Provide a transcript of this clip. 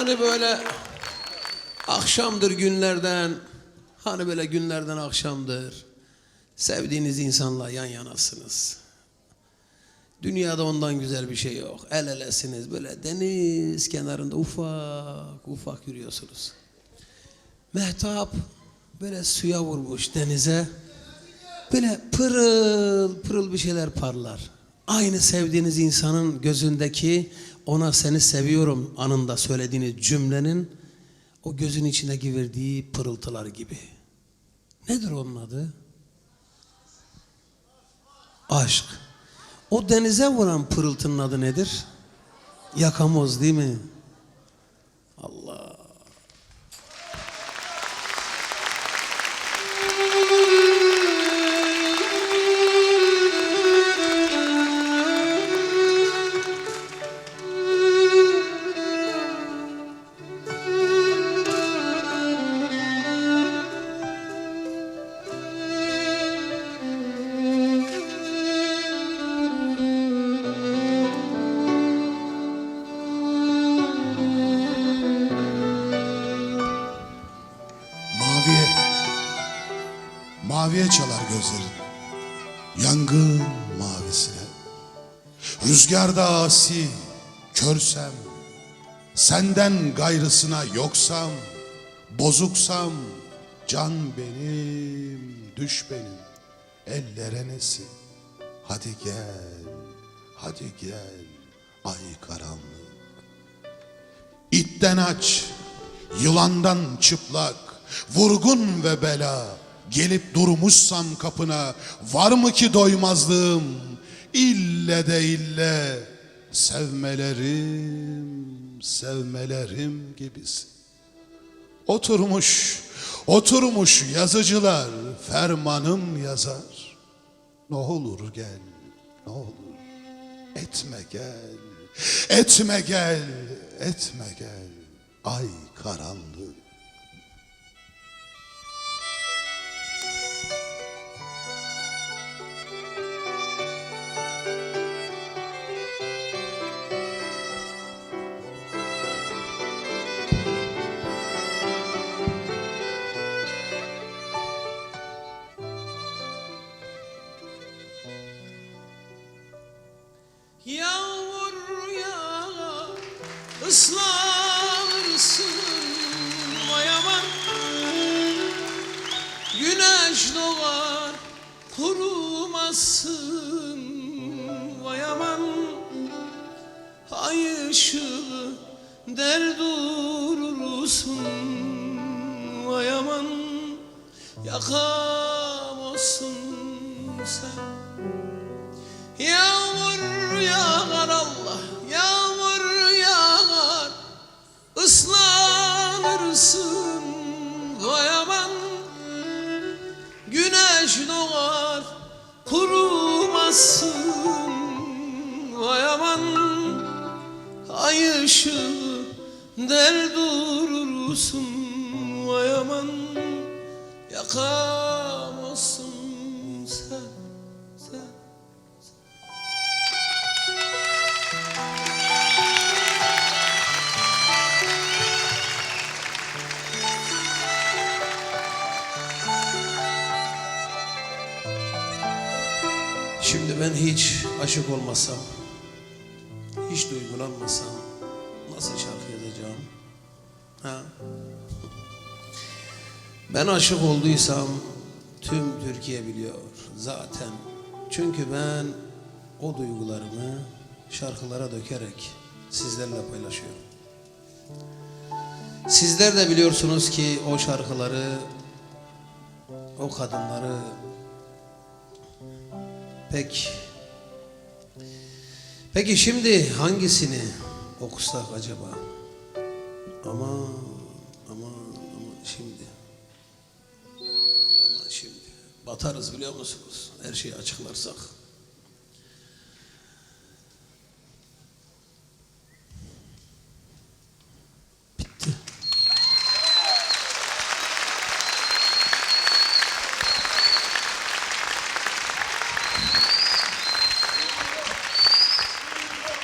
Hani böyle akşamdır günlerden, hani böyle günlerden akşamdır. Sevdiğiniz insanla yan yanasınız. Dünyada ondan güzel bir şey yok. El elesiniz böyle deniz kenarında ufak ufak yürüyorsunuz. Mehtap böyle suya vurmuş denize. Böyle pırıl pırıl bir şeyler parlar. Aynı sevdiğiniz insanın gözündeki ona seni seviyorum anında söylediğiniz cümlenin o gözün içindeki verdiği pırıltılar gibi. Nedir onun adı? Aşk. O denize vuran pırıltının adı nedir? Yakamoz değil mi? Maviye çalar gözlerin. Yangın mavisine. Rüzgarda asi, körsem. Senden gayrısına yoksam, bozuksam. Can benim, düş benim. Ellere nesin? Hadi gel, hadi gel. Ay karanlık. İtten aç, yılandan çıplak, vurgun ve bela. Gelip durmuşsam kapına, var mı ki doymazlığım? İlle de ille sevmelerim, sevmelerim gibisin. Oturmuş, oturmuş yazıcılar fermanım yazar. Ne olur gel, ne olur etme gel, etme gel, etme gel. Ay karanlık. Islanırsın mayaman Güneş doğar, kurumazsın. Vayaman Ay ışığı der durursun. Olsun sen. Yağmur yağar Allah, kurumazsın vay aman Ay ışığı der durursun vay aman Yakam olsun sen, sen Şimdi ben hiç aşık olmasam, hiç duygulanmasam nasıl şarkı yazacağım? Ha? Ben aşık olduysam tüm Türkiye biliyor zaten. Çünkü ben o duygularımı şarkılara dökerek sizlerle paylaşıyorum. Sizler de biliyorsunuz ki o şarkıları, o kadınları Pek Peki şimdi hangisini okusak acaba? Ama ama ama şimdi ama şimdi batarız biliyor musunuz? Her şeyi açıklarsak.